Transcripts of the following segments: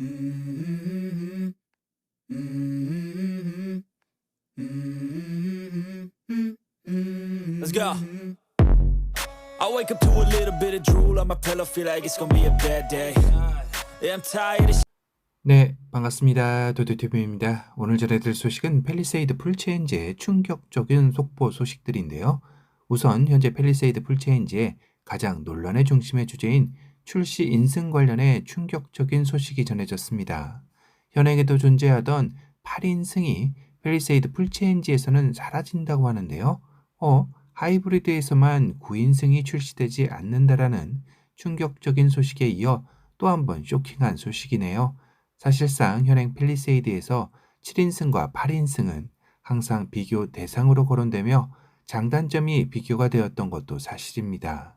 Mm-hmm. Mm-hmm. Mm-hmm. Let's go. I wake up to a little bit of drool on my pillow, feel like it's gonna be a bad day. Yeah, I'm tired of 네, 반갑습니다. 도도TV입니다. 오늘 전해드릴 소식은 펠리세이드 풀체인지의 충격적인 속보 소식들인데요. 우선 현재 펠리세이드 풀체인지의 가장 논란의 중심의 주제인 출시 인승 관련해 충격적인 소식이 전해졌습니다. 현행에도 존재하던 8인승이 펠리세이드 풀체인지에서는 사라진다고 하는데요. 어, 하이브리드에서만 9인승이 출시되지 않는다라는 충격적인 소식에 이어 또 한 번 쇼킹한 소식이네요. 사실상 현행 펠리세이드에서 7인승과 8인승은 항상 비교 대상으로 거론되며 장단점이 비교가 되었던 것도 사실입니다.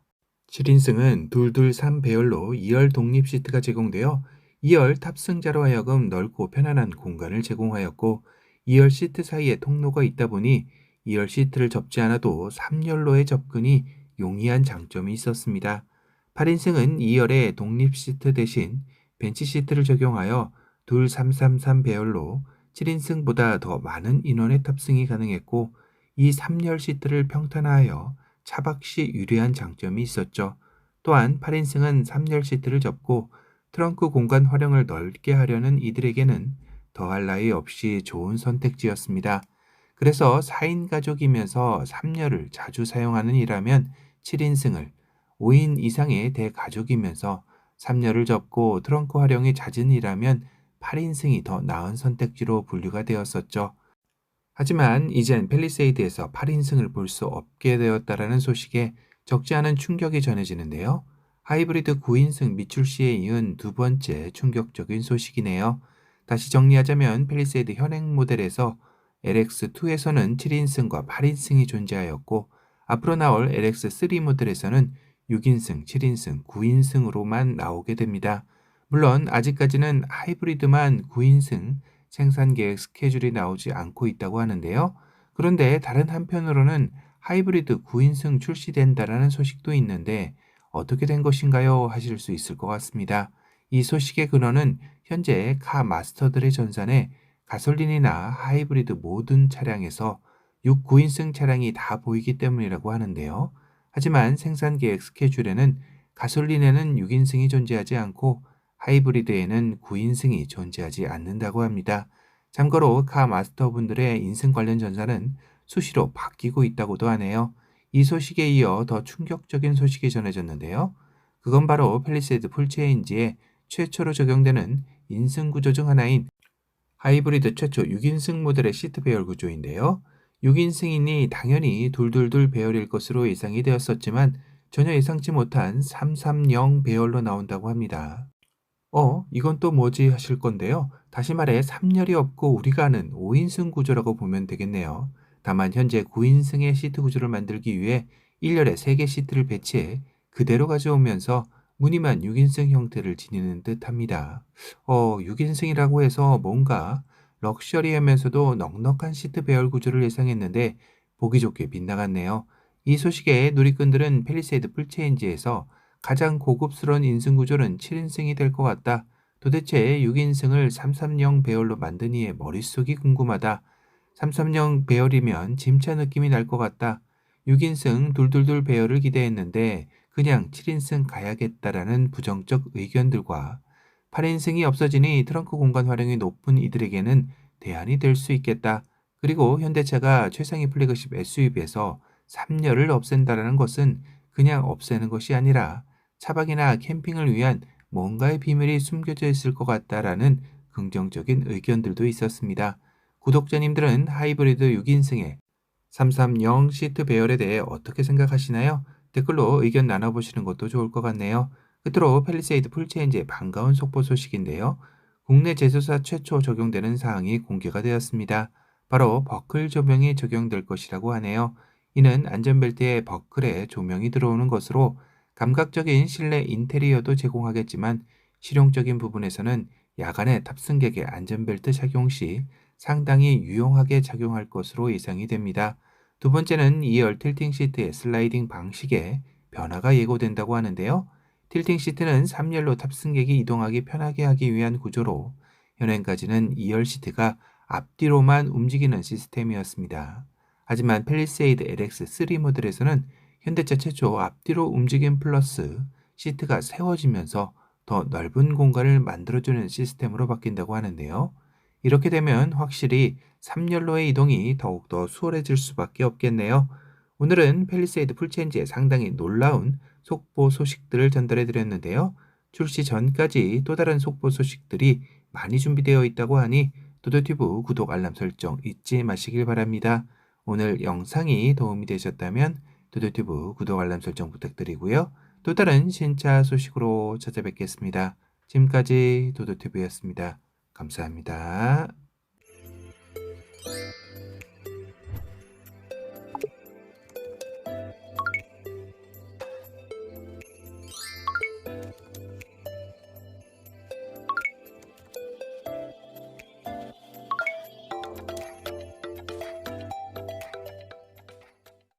7인승은 둘둘 3 배열로 2열 독립 시트가 제공되어 2열 탑승자로 하여금 넓고 편안한 공간을 제공하였고 2열 시트 사이에 통로가 있다 보니 2열 시트를 접지 않아도 3열로의 접근이 용이한 장점이 있었습니다. 8인승은 2열에 독립 시트 대신 벤치 시트를 적용하여 둘 333 배열로 7인승보다 더 많은 인원의 탑승이 가능했고 이 3열 시트를 평탄화하여 차박 시 유리한 장점이 있었죠. 또한 8인승은 3열 시트를 접고 트렁크 공간 활용을 넓게 하려는 이들에게는 더할 나위 없이 좋은 선택지였습니다. 그래서 4인 가족이면서 3열을 자주 사용하는 이라면 7인승을 5인 이상의 대가족이면서 3열을 접고 트렁크 활용이 잦은 이라면 8인승이 더 나은 선택지로 분류가 되었었죠. 하지만 이젠 펠리세이드에서 8인승을 볼 수 없게 되었다라는 소식에 적지 않은 충격이 전해지는데요. 하이브리드 9인승 미출 시에 이은 두 번째 충격적인 소식이네요. 다시 정리하자면 펠리세이드 현행 모델에서 LX2에서는 7인승과 8인승이 존재하였고 앞으로 나올 LX3 모델에서는 6인승, 7인승, 9인승으로만 나오게 됩니다. 물론 아직까지는 하이브리드만 9인승 생산 계획 스케줄이 나오지 않고 있다고 하는데요. 그런데 다른 한편으로는 하이브리드 9인승 출시된다라는 소식도 있는데 어떻게 된 것인가요? 하실 수 있을 것 같습니다. 이 소식의 근원은 현재 카 마스터들의 전산에 가솔린이나 하이브리드 모든 차량에서 6, 9인승 차량이 다 보이기 때문이라고 하는데요. 하지만 생산 계획 스케줄에는 가솔린에는 6인승이 존재하지 않고 하이브리드에는 9인승이 존재하지 않는다고 합니다. 참고로 카 마스터분들의 인승 관련 전사는 수시로 바뀌고 있다고도 하네요. 이 소식에 이어 더 충격적인 소식이 전해졌는데요. 그건 바로 펠리세이드 풀체인지에 최초로 적용되는 인승 구조 중 하나인 하이브리드 최초 6인승 모델의 시트 배열 구조인데요. 6인승이니 당연히 둘둘둘 배열일 것으로 예상이 되었었지만 전혀 예상치 못한 330 배열로 나온다고 합니다. 어, 이건 또 뭐지 하실 건데요. 다시 말해 3열이 없고 우리가 아는 5인승 구조라고 보면 되겠네요. 다만 현재 9인승의 시트 구조를 만들기 위해 1열에 3개 시트를 배치해 그대로 가져오면서 무늬만 6인승 형태를 지니는 듯 합니다. 어, 6인승이라고 해서 뭔가 럭셔리하면서도 넉넉한 시트 배열 구조를 예상했는데 보기 좋게 빗나갔네요. 이 소식에 누리꾼들은 펠리세이드 풀체인지에서 가장 고급스러운 인승 구조는 7인승이 될 것 같다. 도대체 6인승을 330 배열로 만든 이의 머릿속이 궁금하다. 330 배열이면 짐차 느낌이 날 것 같다. 6인승 둘둘둘 배열을 기대했는데 그냥 7인승 가야겠다라는 부정적 의견들과 8인승이 없어지니 트렁크 공간 활용이 높은 이들에게는 대안이 될 수 있겠다. 그리고 현대차가 최상위 플래그십 SUV에서 3열을 없앤다라는 것은 그냥 없애는 것이 아니라 차박이나 캠핑을 위한 뭔가의 비밀이 숨겨져 있을 것 같다라는 긍정적인 의견들도 있었습니다. 구독자님들은 하이브리드 6인승의 330 시트 배열에 대해 어떻게 생각하시나요? 댓글로 의견 나눠보시는 것도 좋을 것 같네요. 끝으로 펠리세이드 풀체인지의 반가운 속보 소식인데요. 국내 제조사 최초 적용되는 사항이 공개가 되었습니다. 바로 버클 조명이 적용될 것이라고 하네요. 이는 안전벨트에 버클에 조명이 들어오는 것으로 감각적인 실내 인테리어도 제공하겠지만 실용적인 부분에서는 야간에 탑승객의 안전벨트 착용 시 상당히 유용하게 작용할 것으로 예상이 됩니다. 두 번째는 2열 틸팅 시트의 슬라이딩 방식에 변화가 예고된다고 하는데요. 틸팅 시트는 3열로 탑승객이 이동하기 편하게 하기 위한 구조로 현행까지는 2열 시트가 앞뒤로만 움직이는 시스템이었습니다. 하지만 펠리세이드 LX3 모델에서는 현대차 최초 앞뒤로 움직임 플러스 시트가 세워지면서 더 넓은 공간을 만들어주는 시스템으로 바뀐다고 하는데요. 이렇게 되면 확실히 3열로의 이동이 더욱더 수월해질 수밖에 없겠네요. 오늘은 펠리세이드 풀체인지의 상당히 놀라운 속보 소식들을 전달해 드렸는데요. 출시 전까지 또 다른 속보 소식들이 많이 준비되어 있다고 하니 도도튜브 구독 알람 설정 잊지 마시길 바랍니다. 오늘 영상이 도움이 되셨다면 도도튜브 구독 알람 설정 부탁드리고요. 또 다른 신차 소식으로 찾아뵙겠습니다. 지금까지 도도튜브였습니다. 감사합니다.